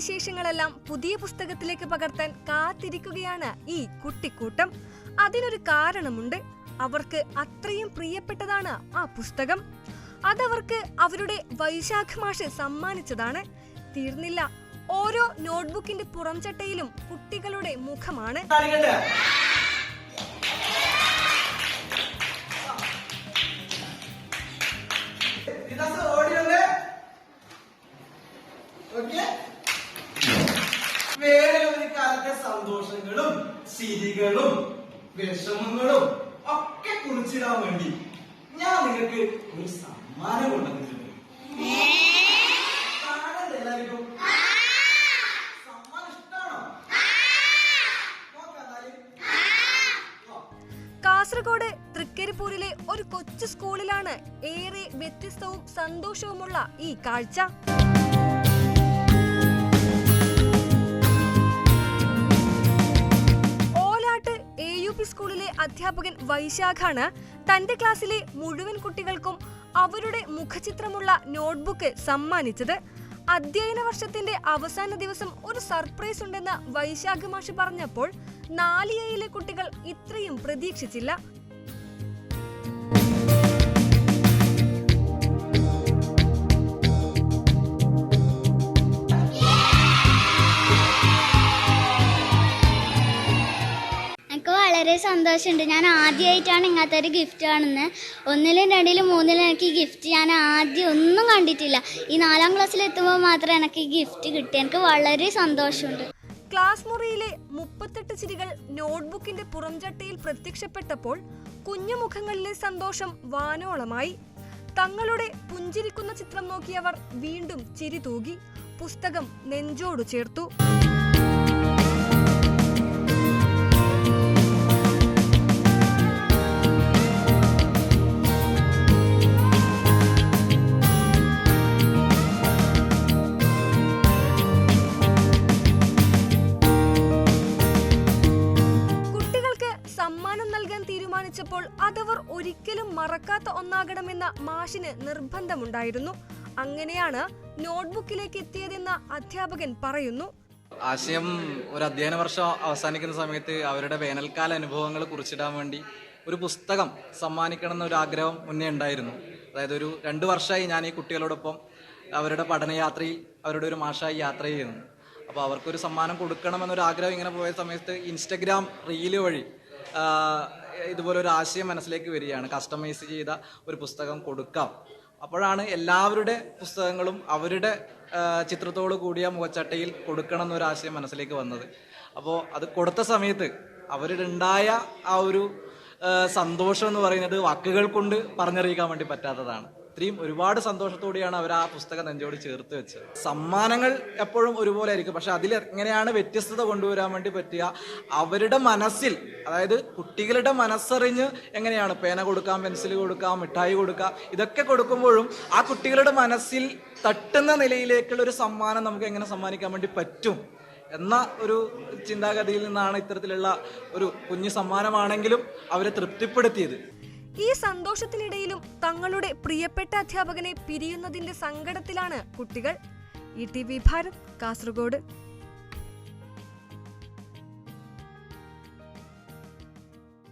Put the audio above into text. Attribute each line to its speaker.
Speaker 1: വിശേഷങ്ങളെല്ലാം പുതിയ പുസ്തകത്തിലേക്ക് പകർത്താൻ കാത്തിരിക്കുകയാണ് ഈ കുട്ടിക്കൂട്ടം. അതിനൊരു കാരണമുണ്ട്. അവർക്ക് അത്രയും പ്രിയപ്പെട്ടതാണ് ആ പുസ്തകം. അതവർക്ക് അവരുടെ വൈശാഖ മാഷ് സമ്മാനിച്ചതാണ്. തീർന്നില്ല. ഓരോ നോട്ട്ബുക്കിന്റെ പുറംചട്ടയിലും കുട്ടികളുടെ മുഖമാണ്.
Speaker 2: കാണിക്കട്ടെ? സന്തോഷങ്ങളും ചിരികളും വിഷമങ്ങളും ഒക്കെ കുറിച്ചിടാൻ വേണ്ടി ഞാൻ നിങ്ങൾക്ക് ഒരു സമ്മാനം കൊണ്ടുവന്നിട്ടുണ്ട്. എല്ലാവർക്കും.
Speaker 1: കാസർഗോഡ് തൃക്കരിപ്പൂരിലെ ഒരു കൊച്ചു സ്കൂളിലാണ് ഏറെ വ്യത്യസ്തവും സന്തോഷവുമുള്ള ഈ കാഴ്ച. അധ്യാപകൻ വൈശാഖാണ്. തന്റെ ക്ലാസ്സിലെ മുഴുവൻ കുട്ടികൾക്കും അവരുടെ മുഖചിത്രമുള്ള നോട്ട്ബുക്ക് സമ്മാനിച്ചത്. അധ്യയന വർഷത്തിന്റെ അവസാന ദിവസം ഒരു സർപ്രൈസ് ഉണ്ടെന്ന് വൈശാഖ മാഷ് പറഞ്ഞപ്പോൾ നാലിയയിലെ കുട്ടികൾ ഇത്രയും പ്രതീക്ഷിച്ചില്ല.
Speaker 3: വളരെ സന്തോഷമുണ്ട്. ഞാൻ ആദ്യമായിട്ടാണ് ഇങ്ങനത്തെ ഒരു ഗിഫ്റ്റ് കാണുന്നത് ഒന്നിലും രണ്ടിലും മൂന്നിലും എനിക്ക് ഈ ഗിഫ്റ്റ് ഞാൻ ആദ്യം ഒന്നും കണ്ടിട്ടില്ല. ഈ നാലാം ക്ലാസ്സിൽ എത്തുമ്പോൾ മാത്രമേ എനിക്ക് ഈ ഗിഫ്റ്റ് കിട്ടി. എനിക്ക് വളരെ സന്തോഷമുണ്ട്.
Speaker 1: ക്ലാസ് മുറിയിലെ മുപ്പത്തെട്ട് ചിരികൾ നോട്ട്ബുക്കിന്റെ പുറംചട്ടയിൽ പ്രത്യക്ഷപ്പെട്ടപ്പോൾ കുഞ്ഞു മുഖങ്ങളിലെ സന്തോഷം വാനോളമായി. തങ്ങളുടെ പുഞ്ചിരിക്കുന്ന ചിത്രം നോക്കിയവർ വീണ്ടും ചിരി തൂകി. പുസ്തകം നെഞ്ചോടു ചേർത്തു. നൽകാൻ തീരുമാനിച്ചപ്പോൾ അതവർ ഒരിക്കലും മറക്കാത്ത ഒന്നാകണമെന്ന മാഷിന് നിർബന്ധമുണ്ടായിരുന്നു. അങ്ങനെയാണ് നോട്ട്ബുക്കിലേക്ക് എത്തിയതെന്ന് അധ്യാപകൻ പറയുന്നു.
Speaker 4: ആശയം ഒരു അധ്യയന വർഷം അവസാനിക്കുന്ന സമയത്ത് അവരുടെ വേനൽക്കാല അനുഭവങ്ങൾ കുറിച്ചിടാൻ വേണ്ടി ഒരു പുസ്തകം സമ്മാനിക്കണം എന്നൊരു ആഗ്രഹം മുന്നേ ഉണ്ടായിരുന്നു. അതായത് ഒരു രണ്ട് വർഷമായി ഞാൻ ഈ കുട്ടികളോടൊപ്പം അവരുടെ പഠനയാത്രയിൽ അവരുടെ ഒരു മാഷായി യാത്ര ചെയ്യുന്നു. അപ്പോൾ അവർക്കൊരു സമ്മാനം കൊടുക്കണമെന്നൊരു ആഗ്രഹം ഇങ്ങനെ പോയ സമയത്ത് ഇൻസ്റ്റഗ്രാം റീൽ വഴി ഇതുപോലെ ഒരു ആശയം മനസ്സിലേക്ക് വരികയാണ്. കസ്റ്റമൈസ് ചെയ്ത ഒരു പുസ്തകം കൊടുക്കാം. അപ്പോഴാണ് എല്ലാവരുടെ പുസ്തകങ്ങളും അവരുടെ ചിത്രത്തോട് കൂടിയ മുഖച്ചട്ടയിൽ കൊടുക്കണം എന്നൊരു ആശയം മനസ്സിലേക്ക് വന്നത്. അപ്പോൾ അത് കൊടുത്ത സമയത്ത് അവരുടെണ്ടായ ആ ഒരു സന്തോഷം എന്ന് പറയുന്നത് വാക്കുകൾ കൊണ്ട് പറഞ്ഞറിയിക്കാൻ വേണ്ടി പറ്റാത്തതാണ്. ഇത്രയും ഒരുപാട് സന്തോഷത്തോടെയാണ് അവർ ആ പുസ്തകം നെഞ്ചോട് ചേർത്ത് വെച്ചത്. സമ്മാനങ്ങൾ എപ്പോഴും ഒരുപോലെ ആയിരിക്കും. പക്ഷെ അതിൽ എങ്ങനെയാണ് വ്യത്യസ്തത കൊണ്ടുവരാൻ വേണ്ടി പറ്റുക? അവരുടെ മനസ്സിൽ അതായത് കുട്ടികളുടെ മനസ്സറിഞ്ഞ് എങ്ങനെയാണ് പേന കൊടുക്കാം പെൻസിൽ കൊടുക്കാം മിഠായി കൊടുക്കാം ഇതൊക്കെ കൊടുക്കുമ്പോഴും ആ കുട്ടികളുടെ മനസ്സിൽ തട്ടുന്ന നിലയിലേക്കുള്ള ഒരു സമ്മാനം നമുക്ക് എങ്ങനെ സമ്മാനിക്കാൻ വേണ്ടി പറ്റും എന്ന ഒരു ചിന്താഗതിയിൽ നിന്നാണ് ഇത്തരത്തിലുള്ള ഒരു കുഞ്ഞു സമ്മാനമാണെങ്കിലും അവരെ തൃപ്തിപ്പെടുത്തിയത്.
Speaker 1: ഈ സന്തോഷത്തിനിടയിലും തങ്ങളുടെ പ്രിയപ്പെട്ട അധ്യാപകനെ പിരിയുന്നതിന്റെ സങ്കടത്തിലാണ് കുട്ടികൾ. E T V Bharat Kasaragod.